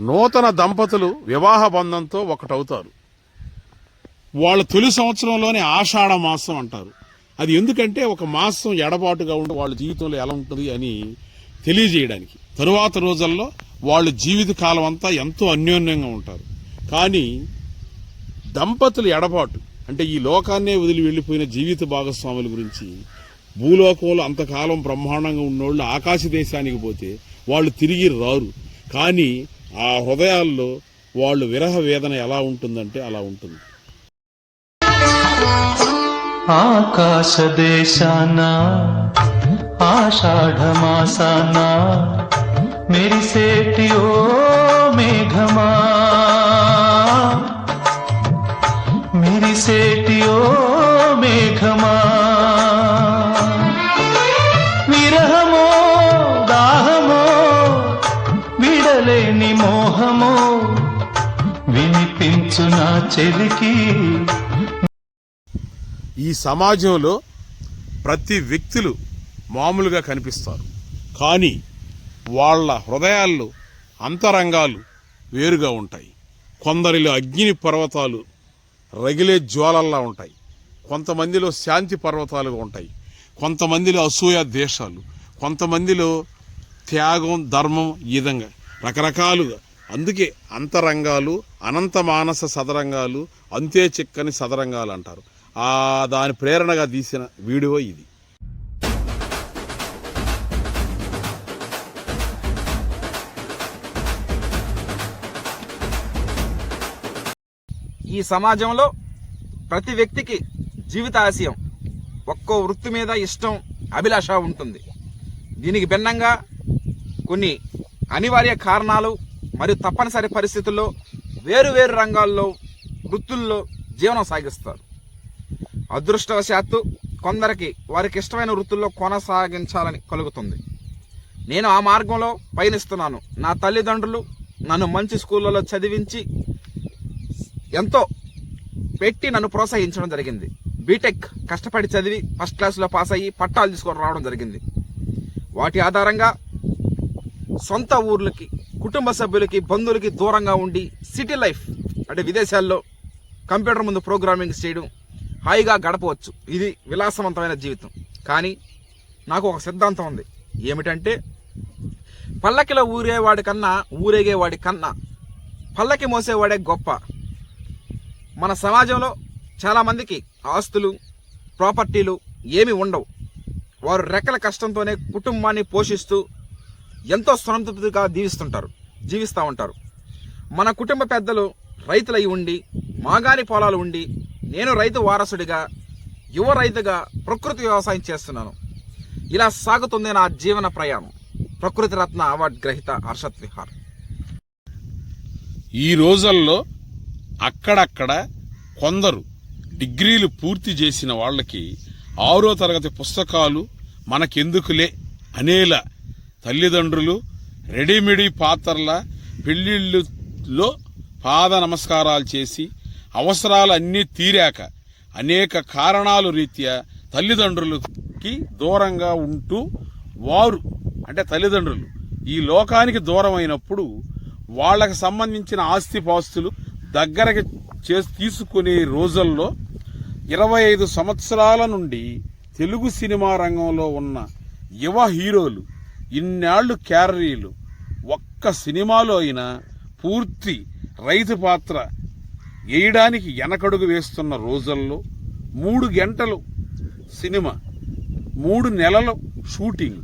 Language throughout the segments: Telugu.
నూతన దంపతులు వివాహ బంధంతో ఒకటవుతారు. వాళ్ళ తొలి సంవత్సరంలోనే ఆషాఢ మాసం అంటారు. అది ఎందుకంటే ఒక మాసం ఎడబాటుగా ఉండి వాళ్ళ జీవితంలో ఎలా ఉంటుంది అని తెలియజేయడానికి. తరువాత రోజుల్లో వాళ్ళ జీవిత కాలం అంతా ఎంతో అన్యోన్యంగా ఉంటారు. కానీ దంపతులు ఎడబాటు అంటే ఈ లోకాన్నే వదిలి వెళ్ళిపోయిన జీవిత భాగస్వాముల గురించి భూలోకంలో అంతకాలం బ్రహ్మాండంగా ఉన్నోళ్ళు ఆకాశ దేశానికి పోతే వాళ్ళు తిరిగి రారు. కానీ ఆ హృదయాల్లో వాళ్ళు విరహ వేదన ఎలా ఉంటుందంటే అలా ఉంటుంది. ఆకాశదేశాన ఆషాఢమాసాన మెరిసేటి ఓ మేఘమా. మెరిసేటి ఓ మేఘమా. నా చెలికి ఈ సమాజంలో ప్రతి వ్యక్తులు మామూలుగా కనిపిస్తారు. కానీ వాళ్ళ హృదయాల్లో అంతరంగాలు వేరుగా ఉంటాయి. కొందరిలో అగ్ని పర్వతాలు రగిలే జ్వాలల్లా ఉంటాయి. కొంతమందిలో శాంతి పర్వతాలుగా ఉంటాయి. కొంతమందిలో అసూయ దేశాలు కొంతమందిలో త్యాగం ధర్మం ఈ విధంగా రకరకాలుగా అందుకే అంతరంగాలు అనంత మానస సదరంగాలు అంతే చిక్కని సదరంగాలు అంటారు. ఆ దాని ప్రేరణగా తీసిన వీడియో ఇది. ఈ సమాజంలో ప్రతి వ్యక్తికి జీవిత ఆశయం ఒక్కో వృత్తి మీద ఇష్టం అభిలాష ఉంటుంది. దీనికి భిన్నంగా కొన్ని అనివార్య కారణాలు మరియు తప్పనిసరి పరిస్థితుల్లో వేరు వేరు రంగాల్లో వృత్తుల్లో జీవనం సాగిస్తారు. అదృష్టవశాత్తు కొందరికి వారికి ఇష్టమైన వృత్తుల్లో కొనసాగించాలని కలుగుతుంది. నేను ఆ మార్గంలో పయనిస్తున్నాను. నా తల్లిదండ్రులు నన్ను మంచి స్కూళ్ళలో చదివించి ఎంతో పెట్టి నన్ను ప్రోత్సహించడం జరిగింది. బీటెక్ కష్టపడి చదివి ఫస్ట్ క్లాస్లో పాస్ అయ్యి పట్టాలు తీసుకొని రావడం జరిగింది. వాటి ఆధారంగా సొంత ఊర్లకి కుటుంబ సభ్యులకి బంధువులకి దూరంగా ఉండి సిటీ లైఫ్ అంటే విదేశాల్లో కంప్యూటర్ ముందు ప్రోగ్రామింగ్ చేయడం హాయిగా గడపవచ్చు. ఇది విలాసవంతమైన జీవితం. కానీ నాకు ఒక సిద్ధాంతం ఉంది. ఏమిటంటే పల్లకిలో ఊరేవాడి కన్నా ఊరేగేవాడి కన్నా పల్లకి మోసేవాడే గొప్ప. మన సమాజంలో చాలామందికి ఆస్తులు ప్రాపర్టీలు ఏమి ఉండవు. వారు రెక్కల కష్టంతోనే కుటుంబాన్ని పోషిస్తూ ఎంతో సంతృప్తిగా జీవిస్తుంటారు జీవిస్తూ ఉంటారు. మన కుటుంబ పెద్దలు రైతులై ఉండి మాగాని పొలాలు ఉండి నేను రైతు వారసుడిగా యువ రైతుగా ప్రకృతి వ్యవసాయం చేస్తున్నాను. ఇలా సాగుతుంది నా జీవన ప్రయాణం. ప్రకృతి రత్న అవార్డు గ్రహీత హర్షత్ విహార్. ఈ రోజుల్లో అక్కడక్కడ కొందరు డిగ్రీలు పూర్తి చేసిన వాళ్ళకి ఆరో తరగతి పుస్తకాలు మనకెందుకులే అనేలా తల్లిదండ్రులు రెడీమేడీ పాత్రల పెళ్ళిళ్ళలో పాద నమస్కారాలు చేసి అవసరాలు అన్నీ తీరాక అనేక కారణాలు రీత్యా తల్లిదండ్రులకి దూరంగా ఉంటూ వారు అంటే తల్లిదండ్రులు ఈ లోకానికి దూరమైనప్పుడు వాళ్ళకి సంబంధించిన ఆస్తిపాస్తులు దగ్గరకి చే తీసుకునే రోజుల్లో ఇరవై ఐదు సంవత్సరాల నుండి తెలుగు సినిమా రంగంలో ఉన్న యువ హీరోలు ఇన్నాళ్ళు క్యారరీలు. ఒక్క సినిమాలో అయినా పూర్తి రైతు పాత్ర వేయడానికి వెనకడుగు వేస్తున్న రోజుల్లో మూడు గంటలు సినిమా మూడు నెలలు షూటింగ్.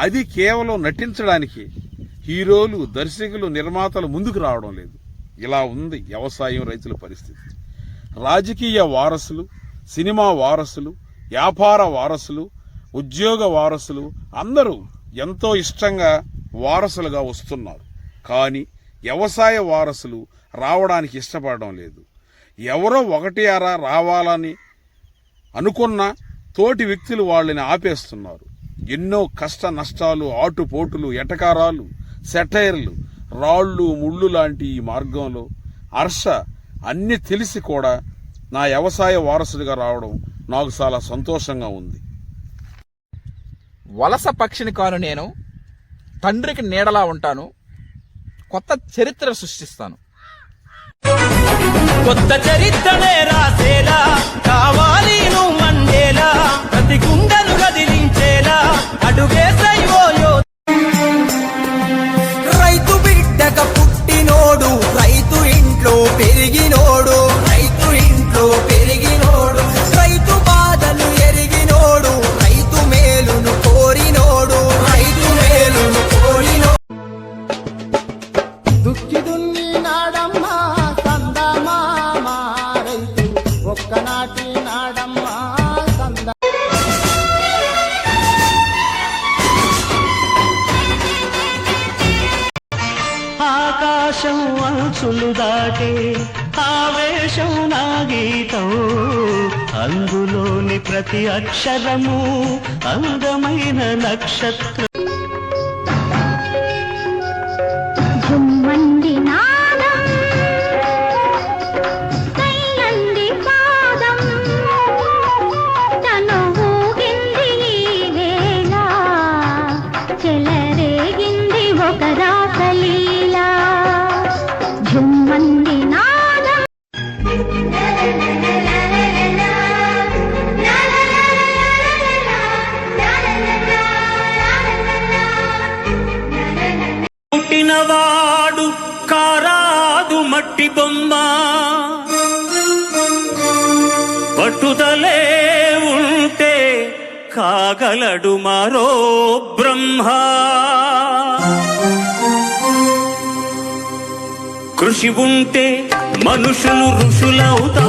అది కేవలం నటించడానికి హీరోలు దర్శకులు నిర్మాతలు ముందుకు రావడం లేదు. ఇలా ఉంది వ్యవసాయం రైతుల పరిస్థితి. రాజకీయ వారసులు సినిమా వారసులు వ్యాపార వారసులు ఉద్యోగ వారసులు అందరూ ఎంతో ఇష్టంగా వారసులుగా వస్తున్నారు. కానీ వ్యవసాయ వారసులు రావడానికి ఇష్టపడడం లేదు. ఎవరో ఒకటి అరా రావాలని అనుకున్న తోటి వ్యక్తులు వాళ్ళని ఆపేస్తున్నారు. ఎన్నో కష్ట నష్టాలు ఆటుపోటులు ఎటకారాలు సెటైర్లు రాళ్ళు ముళ్ళు లాంటి ఈ మార్గంలో హర్ష అన్నీ తెలిసి కూడా నా వ్యవసాయ వారసుడిగా రావడం నాకు చాలా సంతోషంగా ఉంది. వలస పక్షిని కాను నేను తండ్రికి నీడలా ఉంటాను కొత్త చరిత్ర సృష్టిస్తాను. కొత్త చరిత్రనే రాసేలా కావాలి నువ్వు. ఆకాశం అంచులు దాటే ఆవేశం నా గీతం. అందులోని ప్రతి అక్షరము అందమైన నక్షత్రం మట్టి బొమ్మ. పట్టుదలే ఉంటే కాగలడు మరో బ్రహ్మ. కృషి ఉంటే మనుషులు ఋషులవుతా